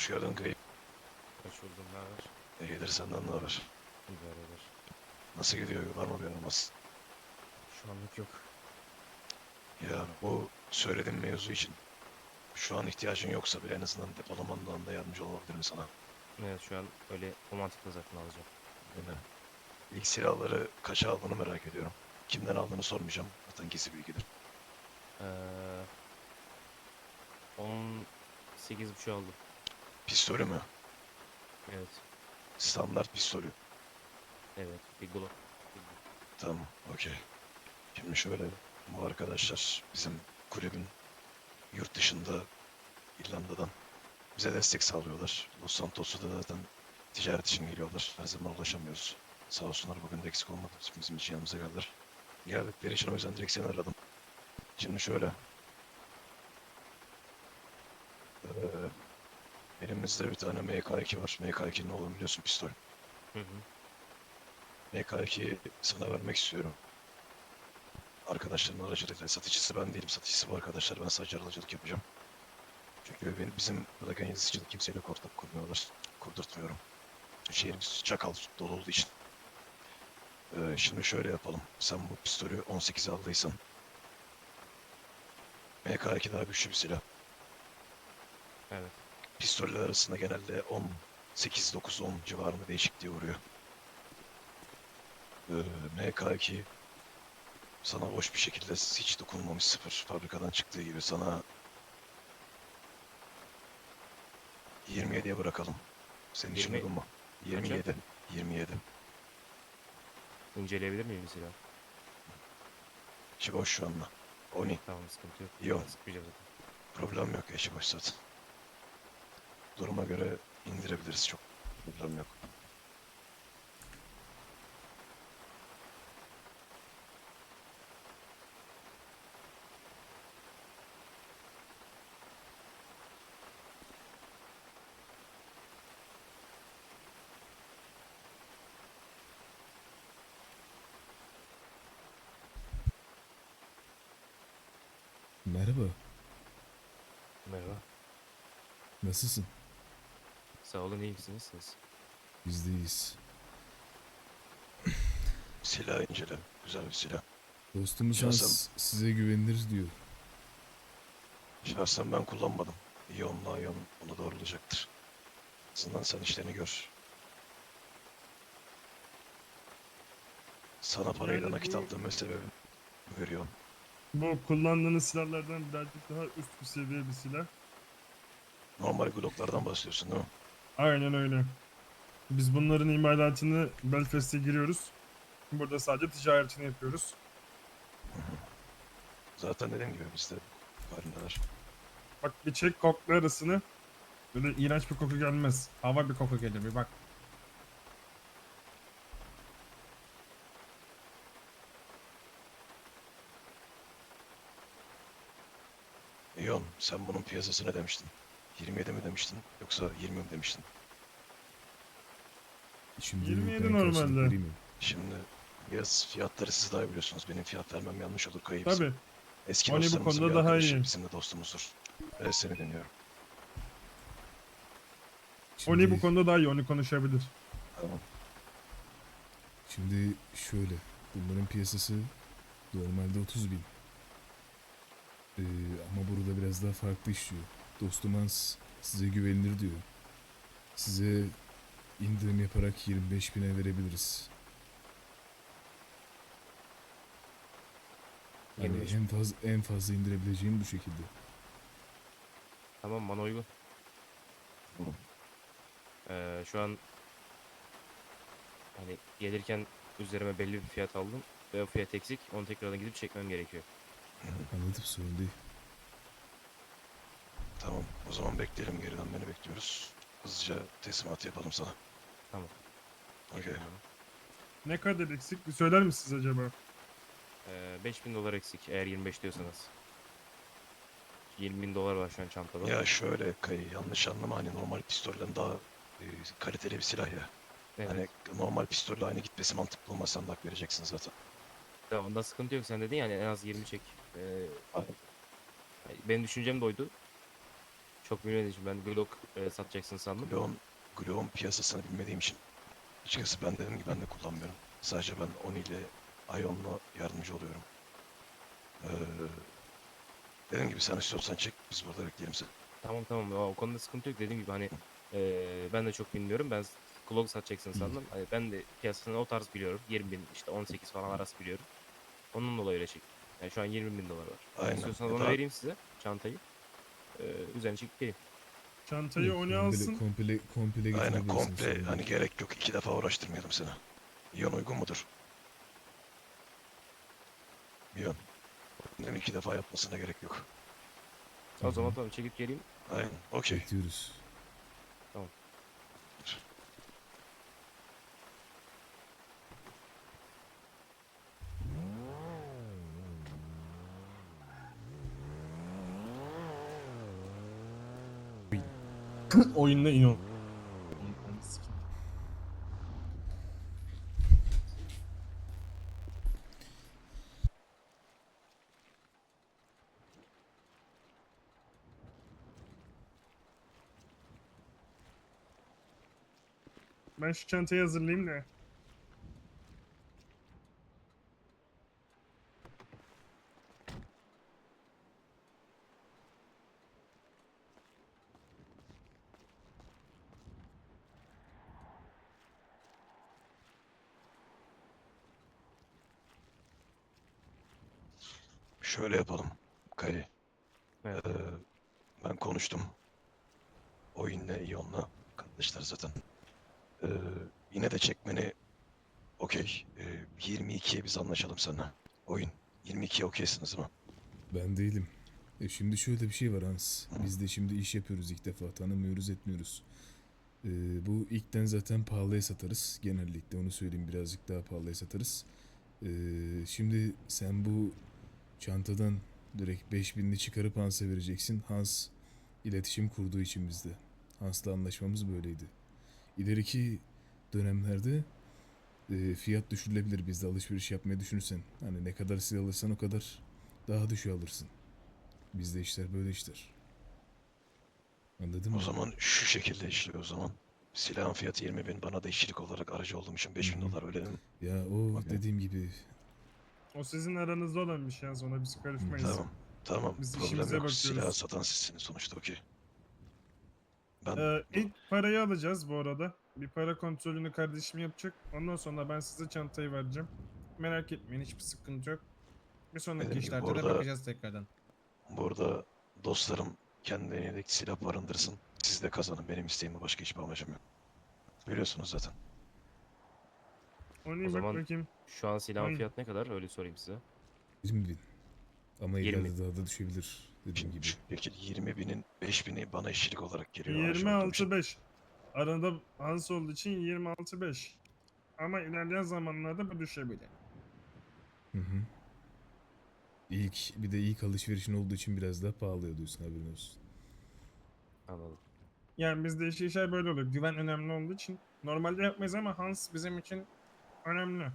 Hoş geldin Kayıp. Hoş buldum. Ne haber? İyidir senden ne haber? İdare eder. Nasıl gidiyor? Var mı bir anlamaz? Şu anlık yok. Ya bu söylediğim mevzu için şu an ihtiyacın yoksa bile en azından depolamandan da yardımcı olabilirim sana. Evet şu an öyle romantikle zaten alacağım. Yani ilk silahları kaça aldığını merak ediyorum. Kimden aldığını sormayacağım. Zaten gizli bilgidir. Ee, 18 buçuk aldım. Pistolü mü? Evet. Standart pistolü. Evet. Bir Glock. Tamam, okey. Şimdi şöyle, bu arkadaşlar bizim kulübün yurt dışında İrlanda'dan bize destek sağlıyorlar. Los Santos'ta da zaten ticaret için geliyorlar. Her zaman ulaşamıyoruz. Sağ olsunlar bugün de eksik olmadı. Bizim için yanımıza geldiler. Geldikleri için o yüzden direkt seni aradım. Şimdi şöyle. Ee, elimizde bir tane MK2 var. MK2 ne olduğunu biliyorsun pistol. Hı hı. MK2'yi sana vermek istiyorum. Arkadaşlarımın aracılığıyla. Satıcısı ben değilim. Satıcısı bu arkadaşlar. Ben sadece aracılık yapacağım. Çünkü benim, bizim buradaki yazıcılık kimseyle ortak kurmuyorlar. Kurdurtmuyorum. Şehrimiz çakal dolu olduğu için. Ee, şimdi şöyle yapalım. Sen bu pistolü 18'e aldıysan MK2 daha güçlü bir silah. Evet. Pistoller arasında genelde 10, 8, 9, 10 civarında değişikliğe uğruyor. Ee, MK2 sana boş bir şekilde hiç dokunmamış sıfır fabrikadan çıktığı gibi sana 27'ye bırakalım. Senin için 20 uygun mu? 27. 27. İnceleyebilir miyim silah? İçi boş şu anda. Oni. Tamam sıkıntı yok. Yok. Problem yok. içi boş zaten. Duruma göre indirebiliriz çok. Problem yok. Merhaba, Merhaba. nasılsın? Sağ olun iyi misiniz siz? Biz de iyiyiz. Silah incele. Güzel bir silah. Dostumuz Şahsen- size güvenilir diyor. Şahsen ben kullanmadım. İyi onun daha iyi onun. Onu doğrulayacaktır. En azından sen işlerini gör. Sana parayla nakit aldığım sebebi veriyorum. Bu kullandığınız silahlardan birazcık daha üst bir seviye bir silah. Normal Glock'lardan bahsediyorsun değil mi? Aynen öyle. Biz bunların imalatını Belfast'e giriyoruz. Burada sadece ticaretini yapıyoruz. Zaten dediğim gibi bizde halindeler. Bak bir çek kokla arasını. Böyle iğrenç bir koku gelmez. Hava bir koku gelir bir bak. İyon sen bunun piyasası ne demiştin? 27 mi demiştin yoksa 20 mi demiştin? Şimdi 27 ben karşılık normalde. Şimdi biraz fiyatları siz daha biliyorsunuz. Benim fiyat vermem yanlış olur kayıp. Tabi. Eski Oni bu dostlarımızın konuda daha iyi. Bizim de dostumuzdur. Evet seni dinliyorum. Oni bu Şimdi- konuda daha iyi. Oni konuşabilir. Tamam. Şimdi şöyle, bunların piyasası normalde 30 bin. Ee, ama burada biraz daha farklı işliyor. Dostum Hans size güvenilir diyor. Size indirim yaparak 25 bine verebiliriz. Yani 25 en fazla en fazla indirebileceğim bu şekilde. Tamam bana uygun. Tamam. Ee, şu an hani gelirken üzerime belli bir fiyat aldım ve o fiyat eksik. Onu tekrardan gidip çekmem gerekiyor. Anladım sorun değil. Tamam. O zaman bekleyelim. Geriden beni bekliyoruz. Hızlıca teslimat yapalım sana. Tamam. Okey. Ne kadar eksik bir söyler misiniz acaba? Ee, 5000 dolar eksik eğer 25 diyorsanız. 20 bin dolar var şu an çantada. Ya şöyle kayı yanlış anlama hani normal pistolden daha e, kaliteli bir silah ya. Evet. Hani normal pistolle aynı gitmesi mantıklı olmaz hak vereceksin zaten. Ya onda sıkıntı yok sen dedin yani en az 20 çek. Ee, benim düşüncem de oydu. Çok bilmediğim için ben Glock e, satacaksın sandım. Glock'un Glock'un piyasasını bilmediğim için açıkçası ben dedim ki ben de kullanmıyorum. Sadece ben Oni ile Ion'la yardımcı oluyorum. Ee, dediğim gibi sen istiyorsan çek biz burada bekleyelim seni. Tamam tamam o konuda sıkıntı yok dediğim gibi hani e, ben de çok bilmiyorum ben Glock satacaksın sandım. Hani ben de piyasasını o tarz biliyorum 20 bin işte 18 falan arası biliyorum. Onun dolayı öyle çektim. Yani şu an 20 bin dolar var. Aynen. İstiyorsanız Ya onu vereyim size çantayı. E, üzerine çekip geleyim. Çantayı Yok, Oni komple, alsın. Komple, komple Aynen getirebilirsin komple sonra. hani gerek yok iki defa uğraştırmayalım seni. Ion uygun mudur? Ion. Benim iki defa yapmasına gerek yok. O zaman tamam çekip geleyim. Aynen okey. Bekliyoruz. Oyunda inon. Ben şu çantayı hazırlayayım da. Şöyle yapalım. Kali. Evet. Ee, ben konuştum. Oyunla, Ion'la. Kardeşler zaten. Ee, yine de çekmeni okey. Ee, 22'ye biz anlaşalım seninle. Oyun. 22'ye okeysiniz mi? Ben değilim. E şimdi şöyle bir şey var Hans. Biz de şimdi iş yapıyoruz ilk defa. Tanımıyoruz etmiyoruz. E, bu ilkten zaten pahalıya satarız. Genellikle onu söyleyeyim birazcık daha pahalıya satarız. E, şimdi sen bu çantadan direkt 5000'li çıkarıp Hans'a vereceksin. Hans iletişim kurduğu için bizde. Hans'la anlaşmamız böyleydi. İleriki dönemlerde e, fiyat düşürülebilir bizde alışveriş yapmayı düşünürsen. Hani ne kadar silah alırsan o kadar daha düşüğe alırsın. Bizde işler böyle işler. Anladın mı? O zaman şu şekilde işliyor o zaman. Silahın fiyatı 20 bin. Bana da işçilik olarak aracı olduğum için 5 bin dolar öyle mi? Ya o Okey. dediğim gibi O sizin aranızda olan bir şey yani ona biz karışmayız. Tamam. Tamam. Biz problem işimize yok. bakıyoruz. Silahı satan sizsiniz sonuçta okey. Ben Ee, ilk parayı alacağız bu arada. Bir para kontrolünü kardeşim yapacak. Ondan sonra ben size çantayı vereceğim. Merak etmeyin hiçbir sıkıntı yok. Bir sonraki Dediğim gibi işlerde de orada- bakacağız tekrardan. burada dostlarım kendine yönelik silah barındırsın. Siz de kazanın. Benim isteğim başka hiçbir amacım yok. Biliyorsunuz zaten. Onu O zaman- bakayım. Şu an silahın Aynen. fiyatı ne kadar öyle sorayım size. 20 bin. Ama 20. ileride daha da düşebilir dediğim gibi. şekil 20 binin 5 bini bana işçilik olarak geliyor. aracı olduğum için. 26.5. Arada Hans olduğu için 26.5. Ama ilerleyen zamanlarda bu düşebilir. Hı hı. İlk bir de ilk alışverişin olduğu için biraz daha pahalı ödüyorsun haberin olsun. Anladım. Yani bizde işi işler böyle oluyor. Güven önemli olduğu için. Normalde yapmayız ama Hans bizim için önemli.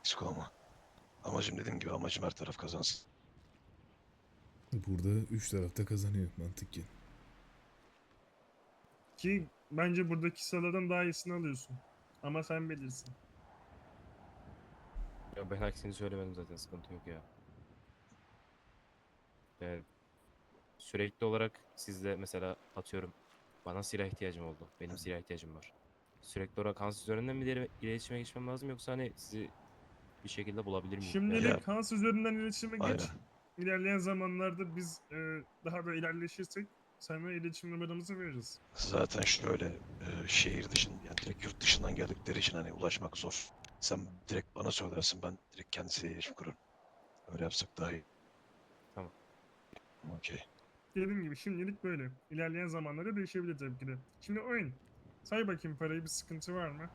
Eksik olma. Amacım dediğim gibi amacım her taraf kazansın. Burada üç tarafta kazanıyor mantıken. Ki bence buradaki sıralardan daha iyisini alıyorsun. Ama sen bilirsin. Ya ben aksini söylemedim zaten sıkıntı yok ya. Yani sürekli olarak sizde mesela atıyorum bana silah ihtiyacım oldu. Benim silah ihtiyacım var. Sürekli olarak Hans üzerinden mi ileri- iletişime geçmem lazım yoksa hani sizi bir şekilde bulabilir miyim? Şimdilik Ya- Hans üzerinden iletişime geç. Aynen. İlerleyen zamanlarda biz e, daha da ilerleşirsek sana iletişim numaramızı veririz. Zaten şöyle e, şehir dışında yani direkt yurt dışından geldikleri için hani ulaşmak zor. Sen direkt bana söylersin ben direkt kendisiyle iletişim kurarım. Öyle yapsak daha iyi. Tamam. Okey. Dediğim gibi şimdilik böyle. İlerleyen zamanlarda değişebilir tabii ki de. Şimdi oyun. Say bakayım parayı bir sıkıntı var mı?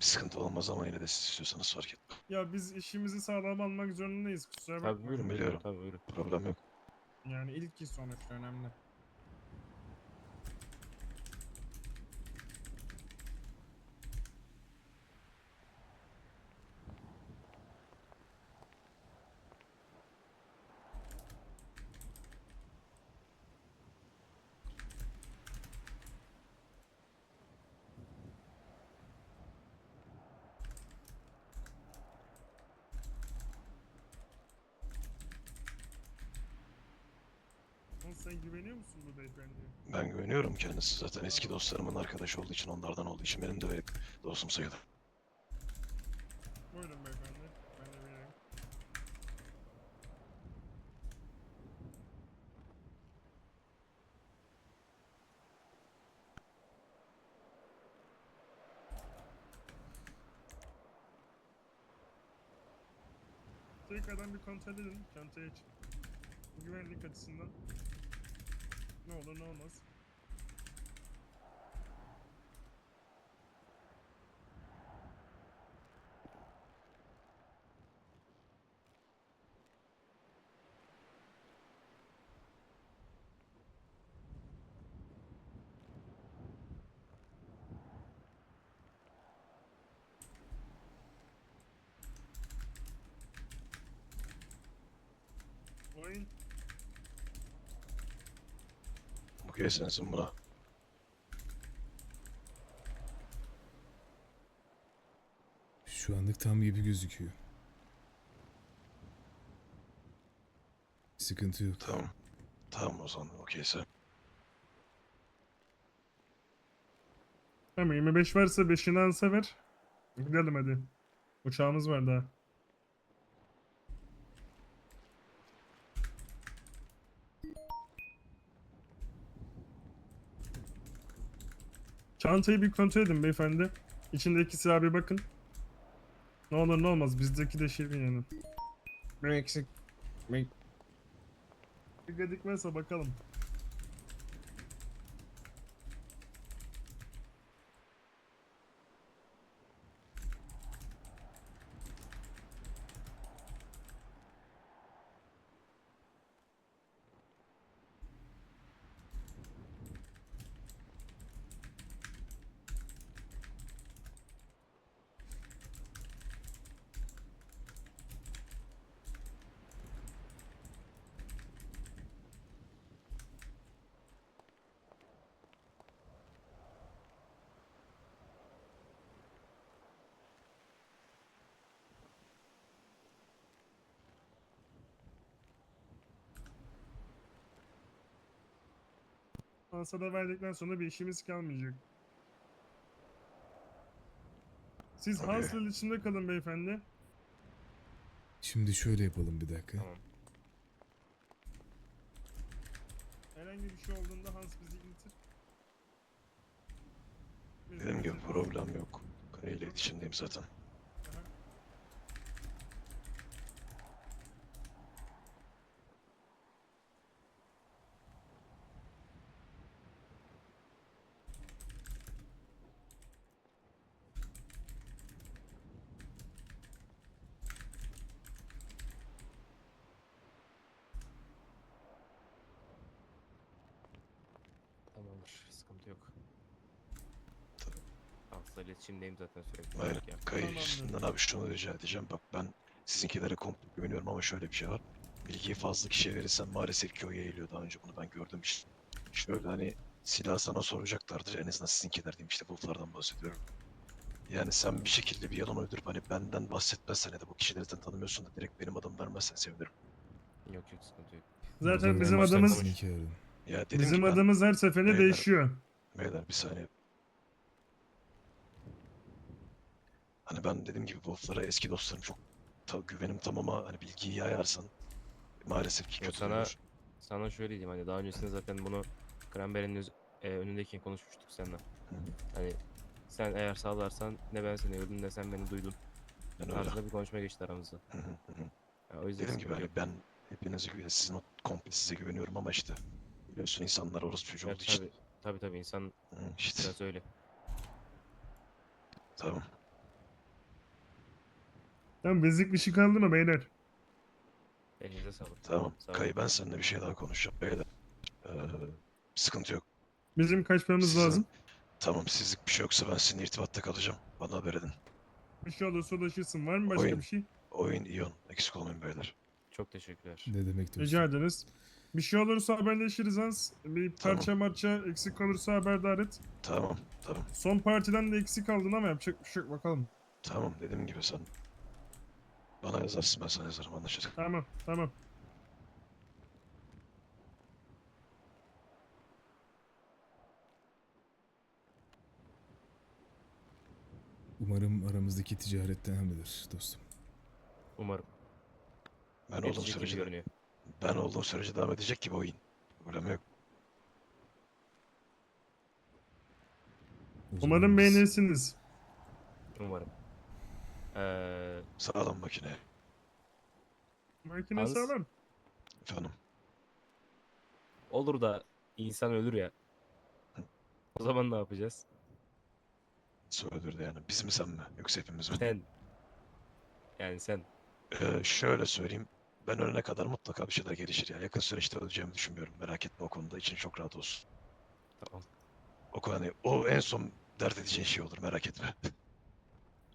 Bir sıkıntı olmaz ama yine de siz istiyorsanız fark etmem. Ya biz işimizi sağlam almak zorundayız kusura Tabii bakma. buyurun biliyorum. Tabii buyurun. Problem yok. Yani ilk iş sonuçta önemli. Sen güveniyor musun bu beyefendiye? Ben güveniyorum kendisi zaten eski dostlarımın arkadaşı olduğu için onlardan olduğu için benim de öyle dostum sayılır. Buyurun beyefendi. Ben de vereyim. Tekrardan bir kontrol edin çantayı için. Güvenlik açısından. Ne olur ne olmaz. Oyun Okey sensin buna. Şu anlık tam gibi gözüküyor. Sıkıntı yok. Tamam. Tamam o zaman okeyse. Tamam 25 varsa 5'ini alsa ver. Gidelim hadi. Uçağımız var daha. Çantayı bir kontrol edin beyefendi. İçindeki silaha bir bakın. Ne olur ne olmaz bizdeki de şey yani. Bir eksik. Bir bir gecikmezse bakalım. Ansada verdikten sonra bir işimiz kalmayacak. Siz Okey. Hans'la iletişimde kalın beyefendi. Şimdi şöyle yapalım bir dakika. Tamam. Herhangi bir şey olduğunda Hans bizi iletir. Biz de Dediğim gibi iletir. problem yok. Kayıyla iletişimdeyim zaten. Aha. Tamamdır. Sıkıntı yok. Asla iletişimdeyim zaten sürekli. Aynen. olarak ya. Kayı Tamamdır. üstünden abi şunu rica edeceğim. Bak ben sizinkilere komple güveniyorum ama şöyle bir şey var. Bilgiyi fazla kişiye verirsen maalesef ki o yayılıyor. Daha önce bunu ben gördüm işte. Şöyle hani silah sana soracaklardır. En azından sizinkiler diyeyim işte bulutlardan bahsediyorum. Yani sen bir şekilde bir yalan uydurup hani benden bahsetmezsen ya da bu kişileri sen tanımıyorsun da direkt benim adım vermezsen sevinirim. Yok yok sıkıntı yok. Zaten bizim adımız. Ya dedim bizim ki ben, adımız her seferinde Beyler. değişiyor. Beyler bir saniye. Hani ben dediğim gibi Wolf'lara eski dostlarım çok ta, güvenim tam ama hani bilgiyi yayarsan maalesef ki kötü sana- olur. Sana şöyle diyeyim hani daha öncesinde zaten bunu Cranberry'nin e, önündeyken konuşmuştuk seninle. Hani sen eğer sağlarsan ne ben seni gördüm ne sen beni duydun. Yani öyle. Tarzında bir konuşma geçti aramızda. Hı hı hı. Ya, o yüzden Dediğim gibi hani ben hepinize güven, sizin o komple size güveniyorum ama işte biliyorsun insanlar orası çocuğu Ya, olduğu için. tabii, tabii tabii insan Hı, işte biraz öyle. tamam. Tamam bezik bir şey kaldı mı beyler? Elinize sağlık. Tamam. Sağ. Kayı ben seninle bir şey daha konuşacağım beyler. Ee, sıkıntı yok. Bizim kaçmamız Sizin- lazım. Tamam sizlik bir şey yoksa ben sizinle irtibatta kalacağım. Bana haber edin. Bir şey olursa ulaşırsın. Var mı başka Oyun. bir şey? Oyun iyon. Eksik olmayın beyler. Çok teşekkürler. Ne demek dostum? Rica ederiz. Bir şey olursa haberleşiriz Hans. Bir Tamam. parça marça eksik olursa haberdar et. Tamam. Tamam. Son partiden de eksik aldın ama yapacak bir şey yok bakalım. Tamam dediğim gibi sen bana yazarsın ben sana yazarım anlaşıldı. Tamam tamam. Umarım aramızdaki ticaret devam eder dostum. Umarım. Ben olduğum Edecek sürece görünüyor. ben olduğum sürece devam edecek gibi oyun. Problem yok. Umarım beğenirsiniz. Umarım. Ee, Sağlam makine. Makine Hans? sağlam. Efendim. olur da insan ölür ya. O zaman ne yapacağız? Söylürdü yani. Biz mi sen mi? Yoksa hepimiz mi? Sen. Yani sen. Ee, şöyle söyleyeyim. Ben ölene kadar mutlaka bir şeyler gelişir ya. Yakın süreçte öleceğimi düşünmüyorum. Merak etme o konuda. için çok rahat olsun. Tamam. O konu hani o en son dert edeceğin şey olur. Merak etme.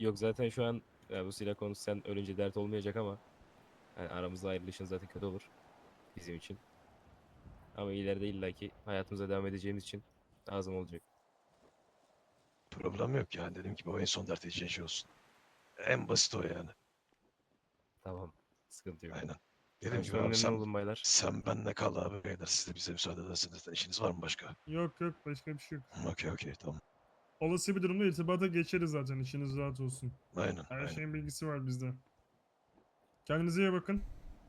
Yok zaten şu an ya bu silah konusu sen ölünce dert olmayacak ama yani aramızda ayrılışın zaten kötü olur bizim için. Ama ileride illaki hayatımıza devam edeceğimiz için lazım olacak. Problem yok yani. Dediğim gibi o en son dert edeceğin şey olsun. En basit o yani. Tamam. Sıkıntı yok. Aynen. Şu an abi sen, oldum baylar. sen benle kal abi beyler. Siz de bize müsaade edersiniz. İşiniz var mı başka? Yok yok başka bir şey yok. Okey okey tamam. Olası bir durumda irtibata geçeriz zaten işiniz rahat olsun. Aynen. Her aynen. şeyin bilgisi var bizde. Kendinize iyi bakın.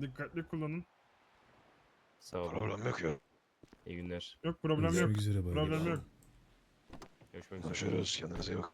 Dikkatli kullanın. Sağ olun. Problem yok ya. İyi günler. Yok problem yok. Üzere baylar. Problem yok. Görüşmek üzere. Görüşürüz. Kendinize iyi bakın.